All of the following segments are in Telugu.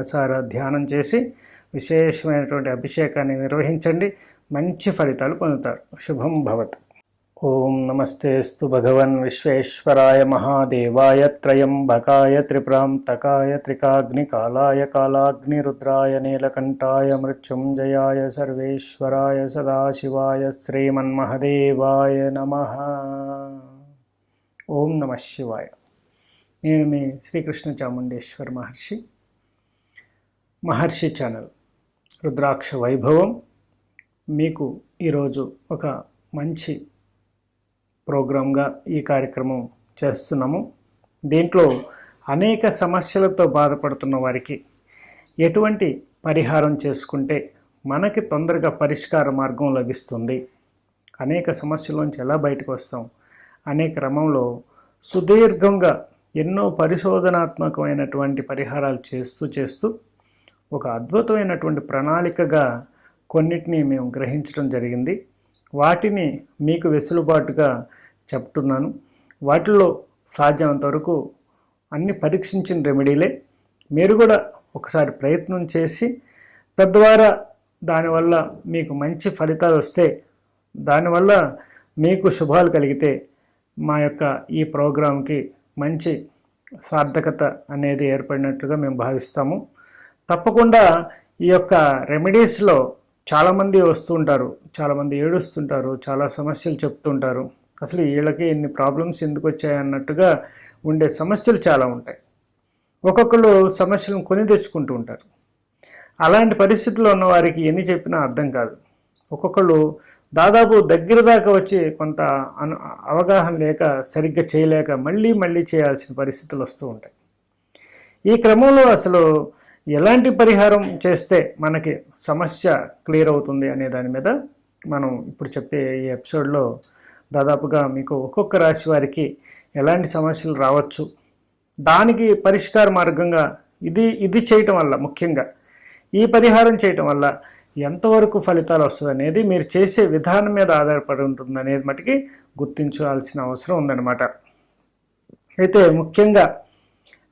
మనసారా ధ్యానం చేసి విశేషమైనటువంటి అభిషేకాన్ని నిర్వహించండి. మంచి ఫలితాలు పొందుతారు. శుభం భవత్. ఓం నమస్తేస్తు భగవన్ విశ్వేశ్వరాయ మహాదేవాయ త్రయంబకాయ త్రిప్రాంతకాయ త్రికాగ్నికాలాయ కాలాగ్నిరుద్రాయ నీలకంఠాయ మృత్యుంజయాయ సర్వేశ్వరాయ సదాశివాయ శ్రీమన్మహదేవాయ నమ. ఓం నమ శివాయ. నేను మీ శ్రీకృష్ణ చాముండేశ్వర్ మహర్షి. మహర్షి ఛానల్ రుద్రాక్ష వైభవం. మీకు ఈరోజు ఒక మంచి ప్రోగ్రాంగా ఈ కార్యక్రమం చేస్తున్నాము. దీంట్లో అనేక సమస్యలతో బాధపడుతున్న వారికి ఎటువంటి పరిహారం చేసుకుంటే మనకి తొందరగా పరిష్కార మార్గం లభిస్తుంది. అనేక సమస్యలోంచి ఎలా బయటకు వస్తాం? అనే క్రమంలో సుదీర్ఘంగా ఎన్నో పరిశోధనాత్మకమైనటువంటి పరిహారాలు చేస్తూ చేస్తూ ఒక అద్భుతమైనటువంటి ప్రణాళికగా కొన్నిటిని మేము గ్రహించడం జరిగింది. వాటిని మీకు వెసులుబాటుగా చెప్తున్నాను. వాటిలో సాధ్యమంత వరకు అన్ని పరీక్షించిన రెమెడీలే. మీరు కూడా ఒకసారి ప్రయత్నం చేసి తద్వారా దానివల్ల మీకు మంచి ఫలితాలు వస్తే దానివల్ల మీకు శుభాలు కలిగితే మా యొక్క ఈ ప్రోగ్రాంకి మంచి సార్థకత అనేది ఏర్పడినట్లుగా మేము భావిస్తాము. తప్పకుండా ఈ యొక్క రెమెడీస్లో చాలామంది వస్తుంటారు చాలామంది ఏడుస్తుంటారు చాలా సమస్యలు చెప్తుంటారు. అసలు వీళ్ళకి ఎన్ని ప్రాబ్లమ్స్ ఎందుకు వచ్చాయన్నట్టుగా ఉండే సమస్యలు చాలా ఉంటాయి. ఒక్కొక్కరు సమస్యలను కొని తెచ్చుకుంటూ ఉంటారు. అలాంటి పరిస్థితుల్లో ఉన్న వారికి ఎన్ని చెప్పినా అర్థం కాదు. ఒక్కొక్కళ్ళు దాదాపు దగ్గర దాకా వచ్చి కొంత అను అవగాహన లేక సరిగ్గా చేయలేక మళ్ళీ మళ్ళీ చేయాల్సిన పరిస్థితులు వస్తూ ఉంటాయి. ఈ క్రమంలో అసలు ఎలాంటి పరిహారం చేస్తే మనకి సమస్య క్లియర్ అవుతుంది అనే దాని మీద మనం ఇప్పుడు చెప్పే ఈ ఎపిసోడ్లో దాదాపుగా మీకు ఒక్కొక్క రాశి వారికి ఎలాంటి సమస్యలు రావచ్చు దానికి పరిష్కార మార్గంగా ఇది ఇది చేయటం వల్ల ముఖ్యంగా ఈ పరిహారం చేయటం వల్ల ఎంతవరకు ఫలితాలు వస్తుంది అనేది మీరు చేసే విధానం మీద ఆధారపడి ఉంటుంది అనేది మటుకి గుర్తించాల్సిన అవసరం ఉందన్నమాట. అయితే ముఖ్యంగా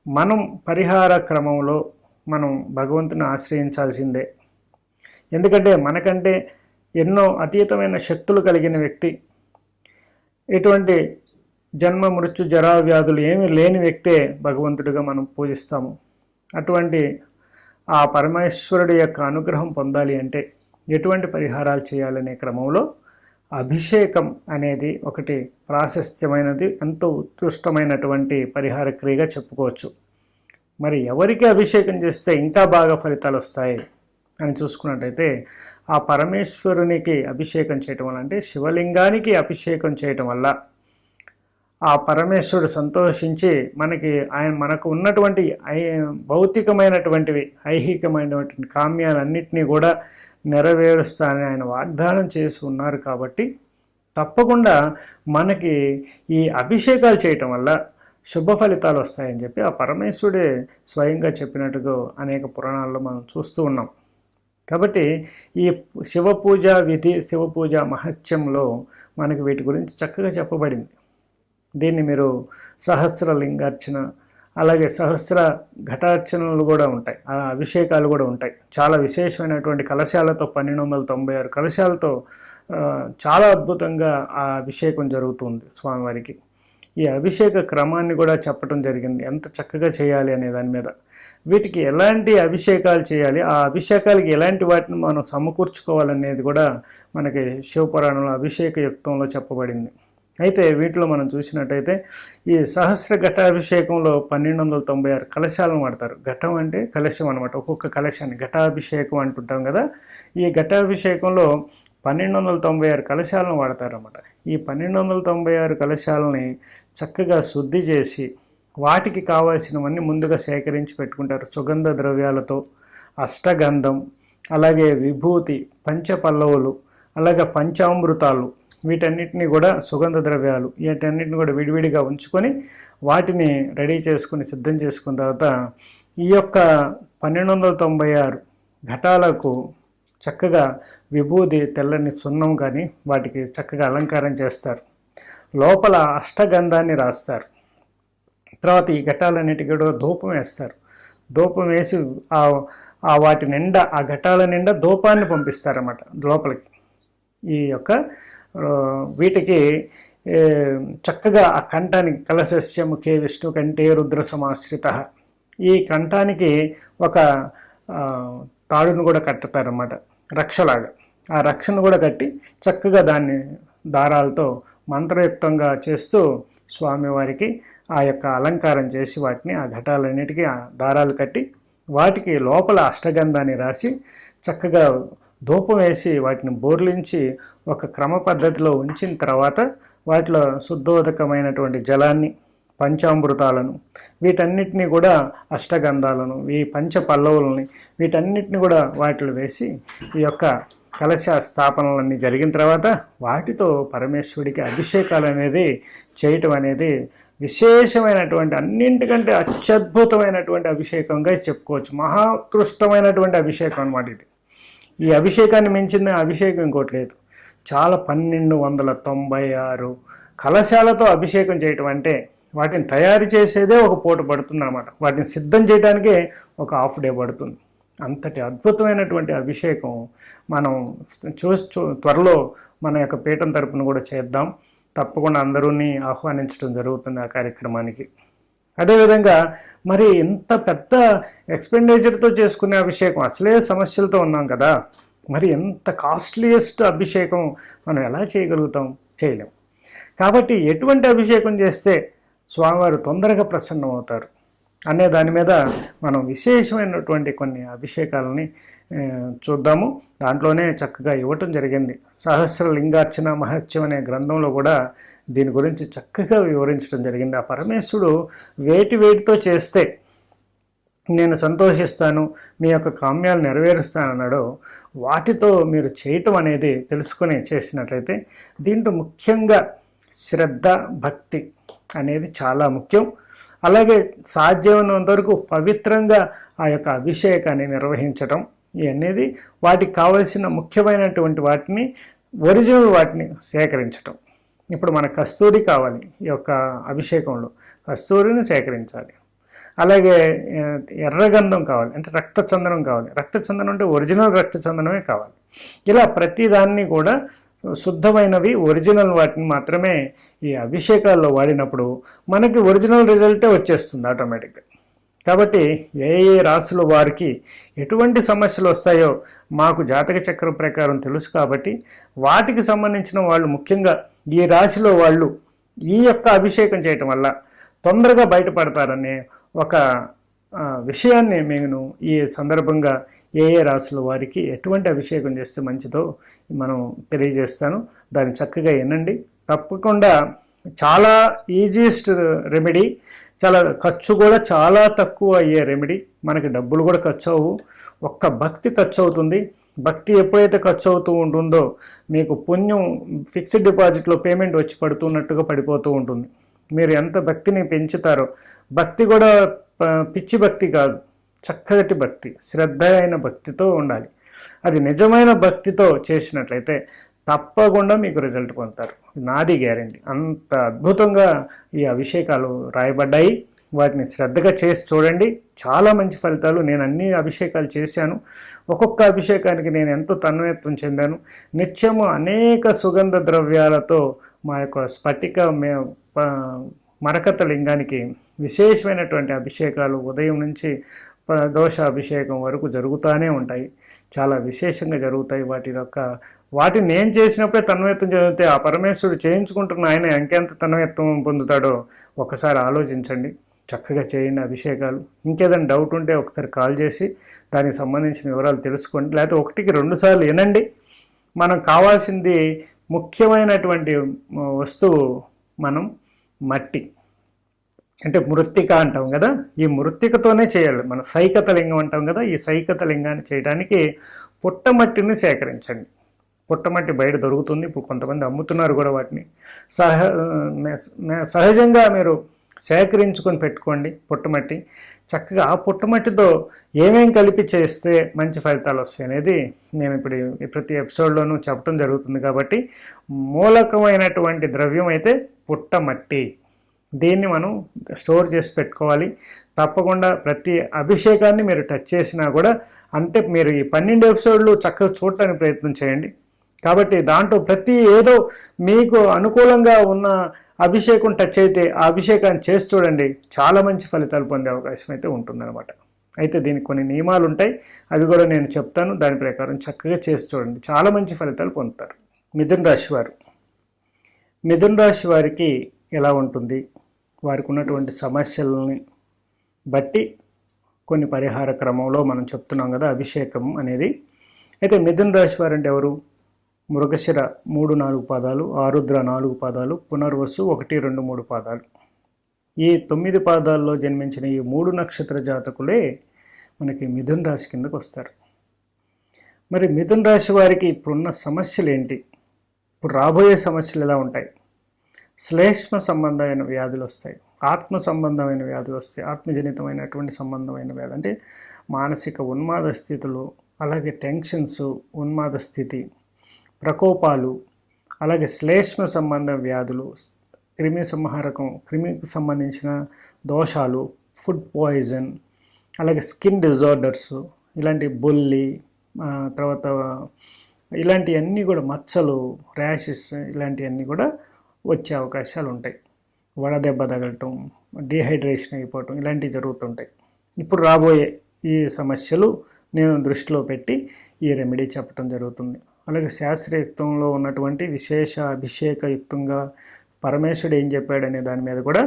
మనం పరిహార క్రమంలో మనం భగవంతుని ఆశ్రయించాల్సిందే. ఎందుకంటే మనకంటే ఎన్నో అతీతమైన శక్తులు కలిగిన వ్యక్తి ఎటువంటి జన్మ మృత్యు జరా వ్యాధులు ఏమీ లేని వ్యక్తే భగవంతుడిగా మనం పూజిస్తాము. అటువంటి ఆ పరమేశ్వరుడి యొక్క అనుగ్రహం పొందాలి అంటే ఎటువంటి పరిహారాలు చేయాలనే క్రమంలో అభిషేకం అనేది ఒకటి ప్రాశస్త్యమైనది ఎంతో ఉత్కృష్టమైనటువంటి పరిహార క్రియగా చెప్పుకోవచ్చు. మరి ఎవరికి అభిషేకం చేస్తే ఇంకా బాగా ఫలితాలు వస్తాయి అని చూసుకున్నట్టయితే ఆ పరమేశ్వరునికి అభిషేకం చేయటం వల్ల అంటే శివలింగానికి అభిషేకం చేయటం వల్ల ఆ పరమేశ్వరుడు సంతోషించి మనకి ఆయన మనకు ఉన్నటువంటి ఐ భౌతికమైనటువంటివి ఐహికమైనటువంటి కామ్యాలన్నింటినీ కూడా నెరవేరుస్తానని ఆయన వాగ్దానం చేసి ఉన్నారు కాబట్టి తప్పకుండా మనకి ఈ అభిషేకాలు చేయటం వల్ల శుభ ఫలితాలు వస్తాయని చెప్పి ఆ పరమేశ్వరుడే స్వయంగా చెప్పినట్టుగా అనేక పురాణాల్లో మనం చూస్తూ ఉన్నాం. కాబట్టి ఈ శివ పూజ విధి శివ పూజ మహత్యంలో మనకి వీటి గురించి చక్కగా చెప్పబడింది. దీన్ని మీరు సహస్ర లింగార్చన అలాగే సహస్ర ఘటార్చనలు కూడా ఉంటాయి. ఆ అభిషేకాలు కూడా ఉంటాయి. చాలా విశేషమైనటువంటి కలశాలతో పన్నెండు వందల తొంభై ఆరు కలశాలతో చాలా అద్భుతంగా ఆ అభిషేకం జరుగుతుంది స్వామివారికి. ఈ అభిషేక క్రమాన్ని కూడా చెప్పడం జరిగింది. ఎంత చక్కగా చేయాలి అనే దాని మీద. వీటికి ఎలాంటి అభిషేకాలు చేయాలి? ఆ అభిషేకాలకి ఎలాంటి వాటిని మనం సమకూర్చుకోవాలనేది కూడా మనకి శివపురాణంలో అభిషేక యుక్తంలో చెప్పబడింది. అయితే వీటిలో మనం చూసినట్టయితే ఈ సహస్ర ఘటాభిషేకంలో పన్నెండు వందల తొంభై ఆరు కలశాలను వాడతారు. ఘటం అంటే కలశం అనమాట ఒక్కొక్క కలశాన్ని ఘటాభిషేకం అంటుంటాం కదా. ఈ ఘటాభిషేకంలో పన్నెండు వందల తొంభై ఆరు కలశాలను వాడతారన్నమాట. ఈ పన్నెండు వందల తొంభై ఆరు కలశాలని చక్కగా శుద్ధి చేసి వాటికి కావాల్సినవన్నీ ముందుగా సేకరించి పెట్టుకుంటారు. సుగంధ ద్రవ్యాలతో అష్టగంధం అలాగే విభూతి పంచపల్లవులు అలాగే పంచామృతాలు వీటన్నిటిని కూడా సుగంధ ద్రవ్యాలు వీటన్నిటిని కూడా విడివిడిగా ఉంచుకొని వాటిని రెడీ చేసుకుని సిద్ధం చేసుకున్న తర్వాత ఈ యొక్క పన్నెండు వందల తొంభై ఆరు ఘటాలకు చక్కగా విభూది తెల్లని సున్నం కానీ వాటికి చక్కగా అలంకారం చేస్తారు. లోపల అష్టగంధాన్ని రాస్తారు. తర్వాత ఈ ఘటాలన్నిటికీ కూడా ధూపం వేస్తారు. ధూపం వేసి ఆ వాటి నిండా ఆ ఘటాల నిండా ధూపాన్ని పంపిస్తారన్నమాట లోపలికి. ఈ యొక్క వీటికి చక్కగా ఆ కంఠానికి కలశస్య ముఖే విష్ణు కంటే రుద్ర సమాశ్రిత ఈ కంఠానికి ఒక తాడును కూడా కట్టుతారన్నమాట. రక్షలాగా. ఆ రక్షను కూడా కట్టి చక్కగా దాన్ని దారాలతో మంత్రయుక్తంగా చేస్తూ స్వామివారికి ఆ యొక్క అలంకారం చేసి వాటిని ఆ ఘటాలన్నిటికీ ఆ దారాలు కట్టి వాటికి లోపల అష్టగంధాన్ని రాసి చక్కగా ధూపం వేసి వాటిని బోర్లించి ఒక క్రమ పద్ధతిలో ఉంచిన తర్వాత వాటిలో శుద్ధోదకమైనటువంటి జలాన్ని పంచామృతాలను వీటన్నిటిని కూడా అష్టగంధాలను ఈ పంచ పల్లవులని వీటన్నిటిని కూడా వాటిలో వేసి ఈ యొక్క కలశ స్థాపనలన్నీ జరిగిన తర్వాత వాటితో పరమేశ్వరుడికి అభిషేకాలు అనేది చేయటం అనేది విశేషమైనటువంటి అన్నింటికంటే అత్యద్భుతమైనటువంటి అభిషేకంగా చెప్పుకోవచ్చు. మహాకృష్టమైనటువంటి అభిషేకం అన్నమాట ఇది. ఈ అభిషేకాన్ని మించిన అభిషేకం ఇంకోటి లేదు. చాలా పన్నెండు వందల తొంభై ఆరు కలశాలతో అభిషేకం చేయటం అంటే వాటిని తయారు చేసేదే ఒక పూట పడుతుంది అనమాట వాటిని సిద్ధం చేయడానికే ఒక హాఫ్ డే పడుతుంది. అంతటి అద్భుతమైనటువంటి అభిషేకం మనం చూ చూ- త్వరలో మన యొక్క పీఠం తరపున కూడా చేద్దాం. తప్పకుండా అందరూని ఆహ్వానించడం జరుగుతుంది ఆ కార్యక్రమానికి. అదేవిధంగా మరి ఇంత పెద్ద ఎక్స్పెండిచర్తో చేసుకునే అభిషేకం అసలే సమస్యలతో ఉన్నాం కదా. మరి ఎంత కాస్ట్లీయెస్ట్ అభిషేకం మనం ఎలా చేయగలుగుతాం? చేయలేం. కాబట్టి ఎటువంటి అభిషేకం చేస్తే స్వామివారు తొందరగా ప్రసన్నం అవుతారు అనే దాని మీద మనం విశేషమైనటువంటి కొన్ని అభిషేకాలని చూద్దాము. దాంట్లోనే చక్కగా ఇవ్వటం జరిగింది. సహస్ర లింగార్చన మహత్యం అనే గ్రంథంలో కూడా దీని గురించి చక్కగా వివరించడం జరిగింది. ఆ పరమేశ్వరుడు వేటి వేటితో చేస్తే నేను సంతోషిస్తాను మీ యొక్క కామ్యాలు నెరవేరుస్తానన్నాడు వాటితో మీరు చేయటం అనేది తెలుసుకొని చేసినట్లయితే దీంట్లో ముఖ్యంగా శ్రద్ధ భక్తి అనేది చాలా ముఖ్యం. అలాగే సాధ్యమైనంత వరకు పవిత్రంగా ఆ యొక్క అభిషేకాన్ని నిర్వహించటం ఇవన్నీ వాటికి కావలసిన ముఖ్యమైనటువంటి వాటిని ఒరిజినల్ వాటిని సేకరించటం. ఇప్పుడు మన కస్తూరి కావాలి ఈ యొక్క అభిషేకంలో. కస్తూరిని సేకరించాలి. అలాగే ఎర్రగంధం కావాలి అంటే రక్తచందనం కావాలి. రక్తచందనం అంటే ఒరిజినల్ రక్తచందనమే కావాలి. ఇలా ప్రతిదాన్ని కూడా శుద్ధమైనవి ఒరిజినల్ వాటిని మాత్రమే ఈ అభిషేకాల్లో వాడినప్పుడు మనకి ఒరిజినల్ రిజల్టే వచ్చేస్తుంది ఆటోమేటిక్గా. కాబట్టి ఏ ఏ రాసుల వారికి ఎటువంటి సమస్యలు వస్తాయో మాకు జాతక చక్రం ప్రకారం తెలుసు కాబట్టి వాటికి సంబంధించిన వాళ్ళు ముఖ్యంగా ఈ రాశిలో వాళ్ళు ఈ యొక్క అభిషేకం చేయటం వల్ల తొందరగా బయటపడతారనే ఒక విషయాన్ని నేను ఈ సందర్భంగా ఏ ఏ రాసుల వారికి ఎటువంటి అభిషేకం చేస్తే మంచిదో మనం తెలియజేస్తాను. దాన్ని చక్కగా వినండి. తప్పకుండా చాలా ఈజీస్ట్ రెమెడీ చాలా ఖర్చు కూడా చాలా తక్కువ అయ్యే రెమెడీ. మనకి డబ్బులు కూడా ఖర్చు అవ్వు ఒక్క భక్తి ఖర్చు అవుతుంది భక్తి ఎప్పుడైతే ఖర్చు అవుతూ ఉంటుందో మీకు పుణ్యం ఫిక్స్డ్ డిపాజిట్లో పేమెంట్ వచ్చి పడుతున్నట్టుగా పడిపోతూ ఉంటుంది. మీరు ఎంత భక్తిని పెంచుతారో. భక్తి కూడా పిచ్చి భక్తి కాదు. చక్కటి భక్తి శ్రద్ధ అయిన భక్తితో ఉండాలి. అది నిజమైన భక్తితో చేసినట్లయితే తప్పకుండా మీకు రిజల్ట్ పొందుతారు. నాది గ్యారంటీ. అంత అద్భుతంగా ఈ అభిషేకాలు రాయబడ్డాయి. వాటిని శ్రద్ధగా చేసి చూడండి. చాలా మంచి ఫలితాలు. నేను అన్ని అభిషేకాలు చేశాను. ఒక్కొక్క అభిషేకానికి నేను ఎంతో తన్మయత్వం చెందాను. నిత్యము అనేక సుగంధ ద్రవ్యాలతో మా యొక్క స్ఫటిక మే మరకత లింగానికి విశేషమైనటువంటి అభిషేకాలు ఉదయం నుంచి దోష అభిషేకం వరకు జరుగుతూనే ఉంటాయి. చాలా విశేషంగా జరుగుతాయి వాటి యొక్క వాటిని నేను చేసినప్పుడే తన్మయత్వం చదివితే ఆ పరమేశ్వరుడు చేయించుకుంటున్న ఆయన ఇంకెంత తన్మయత్వం పొందుతాడో ఒకసారి ఆలోచించండి. చక్కగా చేయండి అభిషేకాలు. ఇంకేదైనా డౌట్ ఉంటే ఒకసారి కాల్ చేసి దానికి సంబంధించిన వివరాలు తెలుసుకోండి. లేకపోతే ఒకటికి రెండుసార్లు వినండి. మనం కావాల్సింది ముఖ్యమైనటువంటి వస్తువు మనం మట్టి. అంటే మృత్తిక అంటాం కదా ఈ మృత్తికతోనే చేయాలి. మన సైకత లింగం అంటాం కదా ఈ సైకత లింగాన్ని చేయడానికి పుట్టమట్టిని సేకరించండి. పుట్టమట్టి బయట దొరుకుతుంది ఇప్పుడు కొంతమంది అమ్ముతున్నారు కూడా వాటిని. సహ సహజంగా మీరు సేకరించుకొని పెట్టుకోండి పుట్టమట్టి. చక్కగా ఆ పుట్టమట్టితో ఏమేం కలిపి చేస్తే మంచి ఫలితాలు వస్తాయి అనేది నేను ఇప్పుడు ప్రతి ఎపిసోడ్లోనూ చెప్పడం జరుగుతుంది కాబట్టి మూలకమైనటువంటి ద్రవ్యం అయితే పుట్టమట్టి. దీన్ని మనం స్టోర్ చేసి పెట్టుకోవాలి. తప్పకుండా ప్రతి అభిషేకాన్ని మీరు టచ్ చేసినా కూడా అంటే మీరు ఈ పన్నెండు ఎపిసోడ్లు చక్కగా చూడటానికి ప్రయత్నం చేయండి. కాబట్టి దాంట్లో ప్రతి ఏదో మీకు అనుకూలంగా ఉన్న అభిషేకం టచ్ అయితే ఆ అభిషేకాన్ని చేసి చూడండి. చాలా మంచి ఫలితాలు పొందే అవకాశం అయితే ఉంటుందన్నమాట. అయితే దీనికి కొన్ని నియమాలు ఉంటాయి. అవి కూడా నేను చెప్తాను. దాని ప్రకారం చక్కగా చేసి చూడండి. చాలా మంచి ఫలితాలు పొందుతారు. మిథున్ రాశి వారు. మిథున్ రాశి వారికి ఎలా ఉంటుంది? వారికి ఉన్నటువంటి సమస్యలని బట్టి కొన్ని పరిహార క్రమంలో మనం చెప్తున్నాం కదా అభిషేకం అనేది. అయితే మిథున్ రాశి వారు అంటే ఎవరు? మృగశిర మూడు నాలుగు పాదాలు ఆరుద్ర నాలుగు పాదాలు పునర్వసు ఒకటి రెండు మూడు పాదాలు. ఈ తొమ్మిది పాదాల్లో జన్మించిన ఈ మూడు నక్షత్ర జాతకులే మనకి మిథున్ రాశి కిందకు వస్తారు. మరి మిథున్ రాశి వారికి ఇప్పుడున్న సమస్యలు ఏంటి ఇప్పుడు రాబోయే సమస్యలు ఎలా ఉంటాయి? శ్లేష్మ సంబంధమైన వ్యాధులు వస్తాయి. ఆత్మ సంబంధమైన వ్యాధులు వస్తాయి. ఆత్మజనితమైనటువంటి సంబంధమైన వ్యాధి అంటే మానసిక ఉన్మాద స్థితులు అలాగే టెన్షన్స్ ఉన్మాద స్థితి ప్రకోపాలు అలాగే శ్లేష్మ సంబంధ వ్యాధులు క్రిమి సంహారకం క్రిమికి సంబంధించిన దోషాలు ఫుడ్ పాయిజన్ అలాగే స్కిన్ డిజార్డర్స్ ఇలాంటి బొల్లి తర్వాత ఇలాంటివన్నీ కూడా మచ్చలు ర్యాషెస్ ఇలాంటివన్నీ కూడా వచ్చే అవకాశాలు ఉంటాయి వడదెబ్బ తగలటం డీహైడ్రేషన్ అయిపోవటం ఇలాంటివి జరుగుతుంటాయి. ఇప్పుడు రాబోయే ఈ సమస్యలు నేను దృష్టిలో పెట్టి ఈ రెమెడీ చెప్పడం జరుగుతుంది. అలాగే శాస్త్రయుక్తంలో ఉన్నటువంటి విశేష అభిషేకయుక్తంగా పరమేశ్వరుడు ఏం చెప్పాడనే దాని మీద కూడా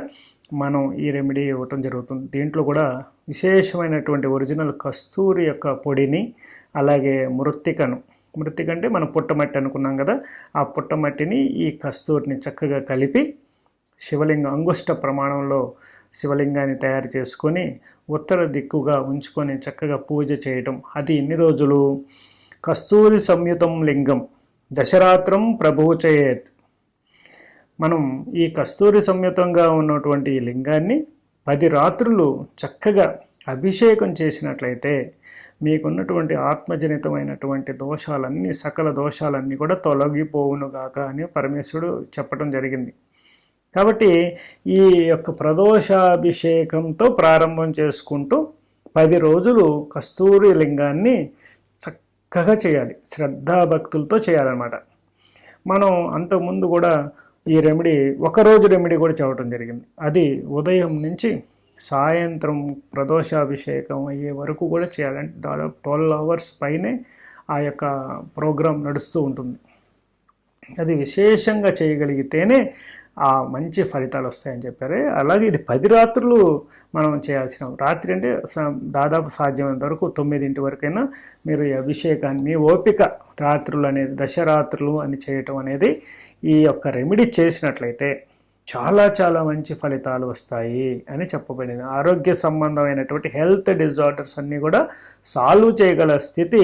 మనం ఈ రెమెడీ ఇవ్వటం జరుగుతుంది. దీంట్లో కూడా విశేషమైనటువంటి ఒరిజినల్ కస్తూరి యొక్క పొడిని అలాగే మృత్తికను మృతిక అంటే మనం పుట్టమట్టి అనుకున్నాం కదా ఆ పుట్టమట్టిని ఈ కస్తూరిని చక్కగా కలిపి శివలింగ అంగుష్ట ప్రమాణంలో శివలింగాన్ని తయారు చేసుకొని ఉత్తర దిక్కుగా ఉంచుకొని చక్కగా పూజ చేయటం. అది ఎన్ని రోజులు? కస్తూరి సంయుతం లింగం దశరాత్రం ప్రభువు మనం ఈ కస్తూరి సంయుతంగా ఉన్నటువంటి ఈ లింగాన్ని పది రాత్రులు చక్కగా అభిషేకం చేసినట్లయితే మీకున్నటువంటి ఆత్మజనితమైనటువంటి దోషాలన్నీ సకల దోషాలన్నీ కూడా తొలగిపోవునుగాక అని పరమేశ్వరుడు చెప్పడం జరిగింది. కాబట్టి ఈ యొక్క ప్రదోషాభిషేకంతో ప్రారంభం చేసుకుంటూ పది రోజులు కస్తూరి లింగాన్ని చక్కగా చేయాలి. శ్రద్ధాభక్తులతో చేయాలన్నమాట. మనం అంతకుముందు కూడా ఈ రెమెడీ ఒకరోజు రెమెడీ కూడా చెప్పడం జరిగింది. అది ఉదయం నుంచి సాయంత్రం ప్రదోషాభిషేకం అయ్యే వరకు కూడా చేయాలంటే దాదాపు ట్వెల్వ్ అవర్స్ పైనే ఆ యొక్క ప్రోగ్రాం నడుస్తూ ఉంటుంది. అది విశేషంగా చేయగలిగితేనే ఆ మంచి ఫలితాలు వస్తాయని చెప్పారు. అలాగే ఇది పది రాత్రులు మనం చేయాల్సిన రాత్రి అంటే దాదాపు సాధ్యమైనంత వరకు తొమ్మిదింటి వరకైనా మీరు ఈ అభిషేకాన్ని మీ ఓపిక రాత్రులు అనేది దశరాత్రులు అని చేయటం అనేది ఈ యొక్క రెమెడీ చేసినట్లయితే చాలా చాలా మంచి ఫలితాలు వస్తాయి అని చెప్పబడింది. ఆరోగ్య సంబంధమైనటువంటి హెల్త్ డిజార్డర్స్ అన్నీ కూడా సాల్వ్ చేయగల స్థితి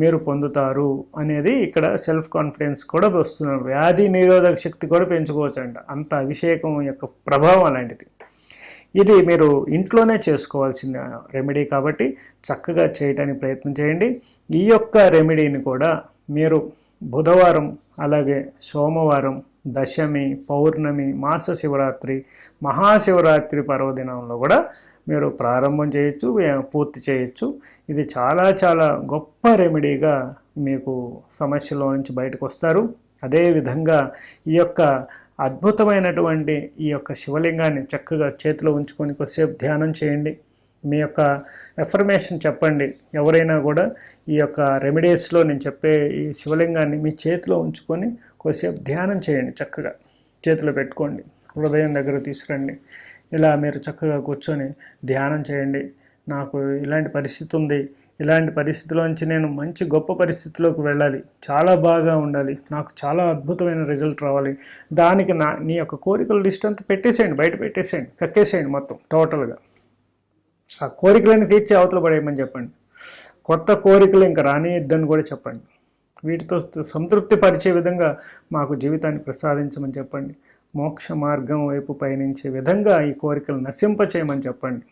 మీరు పొందుతారు అనేది ఇక్కడ సెల్ఫ్ కాన్ఫిడెన్స్ కూడా వస్తున్నారు వ్యాధి నిరోధక శక్తి కూడా పెంచుకోవచ్చు అంట అంత అభిషేకం యొక్క ప్రభావం అలాంటిది. ఇది మీరు ఇంట్లోనే చేసుకోవాల్సిన రెమెడీ కాబట్టి చక్కగా చేయడానికి ప్రయత్నం చేయండి. ఈ యొక్క రెమెడీని కూడా మీరు బుధవారం అలాగే సోమవారం దశమి పౌర్ణమి మాస శివరాత్రి మహాశివరాత్రి పర్వదినంలో కూడా మీరు ప్రారంభం చేయొచ్చు పూర్తి చేయొచ్చు. ఇది చాలా చాలా గొప్ప రెమెడీగా మీకు సమస్యలో నుంచి బయటకు వస్తారు. అదేవిధంగా ఈ యొక్క అద్భుతమైనటువంటి ఈ యొక్క శివలింగాన్ని చక్కగా చేతిలో ఉంచుకొని కొద్దిసేపు ధ్యానం చేయండి. మీ యొక్క ఎఫర్మేషన్ చెప్పండి. ఎవరైనా కూడా ఈ యొక్క రెమెడీస్లో నేను చెప్పే ఈ శివలింగాన్ని మీ చేతిలో ఉంచుకొని కొద్దిసేపు ధ్యానం చేయండి చక్కగా. చేతిలో పెట్టుకోండి. హృదయం దగ్గర తీసుకురండి. ఇలా మీరు చక్కగా కూర్చొని ధ్యానం చేయండి. నాకు ఇలాంటి పరిస్థితి ఉంది. ఇలాంటి పరిస్థితిలోంచి నేను మంచి గొప్ప పరిస్థితిలోకి వెళ్ళాలి. చాలా బాగా ఉండాలి. నాకు చాలా అద్భుతమైన రిజల్ట్ రావాలి. దానికి నా నీ యొక్క కోరికల లిస్ట్ అంతా పెట్టేసేయండి. బయట పెట్టేసేయండి. కక్కేసేయండి మొత్తం టోటల్గా. ఆ కోరికలన్నీ తీర్చి అవతల పడేయమని చెప్పండి. కొత్త కోరికలు ఇంకా రానియద్దని కూడా చెప్పండి. వీటితో సంతృప్తి పరిచే విధంగా మాకు జీవితాన్ని ప్రసాదించమని చెప్పండి. మోక్ష మార్గం వైపు పయనించే విధంగా ఈ కోరికలు నశింపచేయమని చెప్పండి.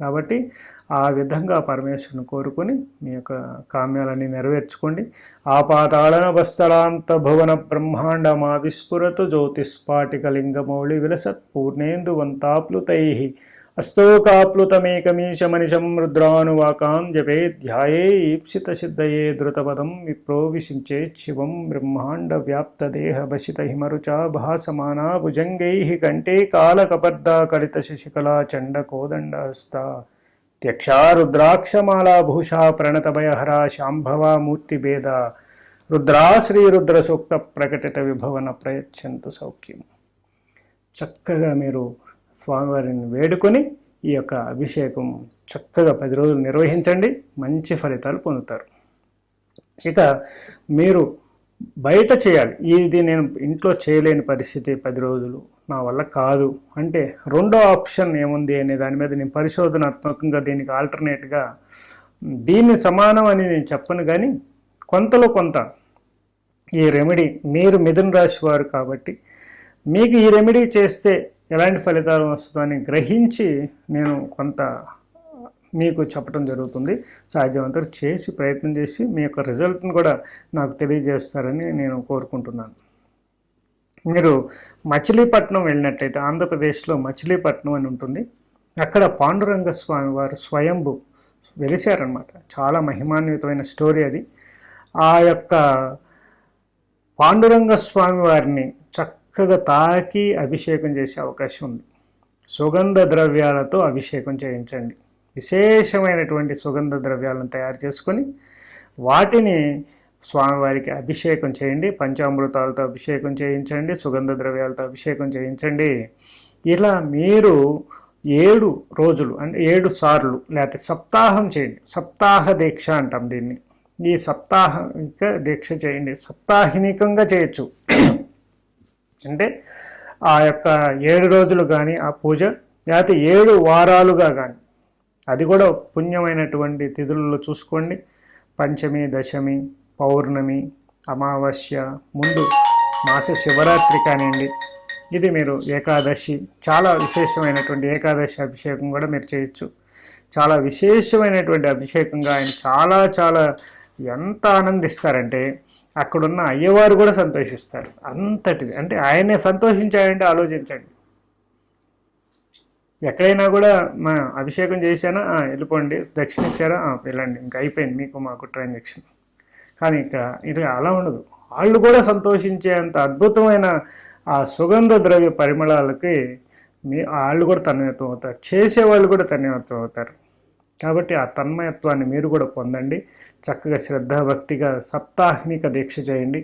కాబట్టి ఆ విధంగా పరమేశ్వరుని కోరుకొని మీ యొక్క కామ్యాలన్నీ నెరవేర్చుకోండి. ఆపాతాళన వస్తలాంత భువన బ్రహ్మాండ మా విస్ఫురతు జ్యోతిస్ఫాటిక లింగమౌళి విలసత్ పూర్ణేందు వంతాప్లుతై అస్తోకాప్లుతమేకమీశమనిశం రుద్రానువాకాం జపే ధ్యాయే ఈప్సిత సిద్ధయే ద్రుతపదం విప్రోవిశించే శివం బ్రహ్మాండ వ్యాప్తదేహ భసిత హిమరుచా భాసమానా భుజంగై కంఠే కాలకపర్దా కడిత శశికళా చండ కోదండహస్త త్యక్షా రుద్రాక్షమాలా భూషా ప్రణతభయహరా శాంభవా మూర్తిభేద. రుద్రా శ్రీరుద్రసూక్త ప్రకటిత విభవన ప్రయచ్చంతు సౌఖ్యం. చక్కగా మీరు స్వామివారిని వేడుకొని ఈ యొక్క అభిషేకం చక్కగా పది రోజులు నిర్వహించండి. మంచి ఫలితాలు పొందుతారు. ఇక మీరు బయట చేయాలి. ఇది నేను ఇంట్లో చేయలేని పరిస్థితి పది రోజులు. నా వల్ల కాదు. అంటే రెండో ఆప్షన్ ఏముంది అనే దాని మీద నేను పరిశోధనాత్మకంగా దీనికి ఆల్టర్నేట్గా దీన్ని సమానం అని నేను చెప్పను కానీ కొంతలో కొంత ఈ రెమెడీ మీరు మిథున్ రాశి వారు కాబట్టి మీకు ఈ రెమెడీ చేస్తే ఎలాంటి ఫలితాలు వస్తుందని గ్రహించి నేను కొంత మీకు చెప్పడం జరుగుతుంది. సాధ్యమంతా చేసి ప్రయత్నం చేసి మీ యొక్క రిజల్ట్ని కూడా నాకు తెలియజేస్తారని నేను కోరుకుంటున్నాను. మీరు మచిలీపట్నం వెళ్ళినట్టయితే ఆంధ్రప్రదేశ్లో మచిలీపట్నం అని ఉంటుంది. అక్కడ పాండురంగ స్వామి వారు స్వయంభు వెలిశారనమాట చాలా మహిమాన్వితమైన స్టోరీ అది. ఆ యొక్క పాండురంగ స్వామి వారిని చక్క చక్కగా తాకి అభిషేకం చేసే అవకాశం ఉంది. సుగంధ ద్రవ్యాలతో అభిషేకం చేయించండి. విశేషమైనటువంటి సుగంధ ద్రవ్యాలను తయారు చేసుకొని వాటిని స్వామివారికి అభిషేకం చేయండి. పంచామృతాలతో అభిషేకం చేయించండి. సుగంధ ద్రవ్యాలతో అభిషేకం చేయించండి. ఇలా మీరు ఏడు రోజులు అంటే ఏడు సార్లు లేకపోతే సప్తాహం చేయండి. సప్తాహ దీక్ష అంటాం దీన్ని. ఈ సప్తాహిక దీక్ష చేయండి. సప్తాహినికంగా చేయొచ్చు. అంటే ఆ యొక్క ఏడు రోజులు కానీ ఆ పూజ లేకపోతే ఏడు వారాలుగా కానీ అది కూడా పుణ్యమైనటువంటి తిథులలో చూసుకోండి. పంచమి దశమి పౌర్ణమి అమావాస్య ముందు మాస శివరాత్రి కానివ్వండి. ఇది మీరు ఏకాదశి చాలా విశేషమైనటువంటి ఏకాదశి అభిషేకం కూడా మీరు చేయొచ్చు. చాలా విశేషమైనటువంటి అభిషేకంగా ఆయన చాలా చాలా ఎంత ఆనందిస్తారంటే అక్కడున్న అయ్యవారు కూడా సంతోషిస్తారు. అంతటిది అంటే ఆయనే సంతోషించాడంటే ఆలోచించండి. ఎక్కడైనా కూడా మా అభిషేకం చేశానా? వెళ్ళిపోండి. దక్షిణ ఇచ్చారా వెళ్ళండి. ఇంకా అయిపోయింది మీకు మాకు ట్రాన్సాక్షన్ కానీ ఇక ఇది అలా ఉండదు. వాళ్ళు కూడా సంతోషించేంత అద్భుతమైన ఆ సుగంధ ద్రవ్య పరిమళాలకి మీ వాళ్ళు కూడా తన్మయత్వం అవుతారు. చేసేవాళ్ళు కూడా తన్మయత్వం అవుతారు. కాబట్టి ఆ తన్మయత్వాన్ని మీరు కూడా పొందండి. చక్కగా శ్రద్ధాభక్తిగా సప్తాహినిక దీక్ష చేయండి.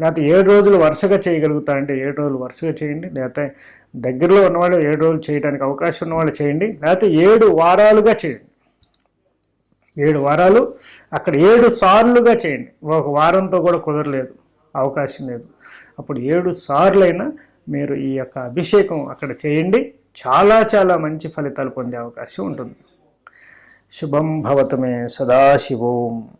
లేకపోతే ఏడు రోజులు వరుసగా చేయగలుగుతారంటే ఏడు రోజులు వరుసగా చేయండి. లేకపోతే దగ్గరలో ఉన్నవాళ్ళు ఏడు రోజులు చేయడానికి అవకాశం ఉన్నవాళ్ళు చేయండి. లేకపోతే ఏడు వారాలుగా చేయండి. ఏడు వారాలు అక్కడ ఏడు సార్లుగా చేయండి. ఒక వారంతో కూడా కుదరలేదు. అవకాశం లేదు. అప్పుడు ఏడు సార్లైనా మీరు ఈ యొక్క అభిషేకం అక్కడ చేయండి. చాలా చాలా మంచి ఫలితాలు పొందే అవకాశం ఉంటుంది. శుభం భవతు మే సదాశివోం.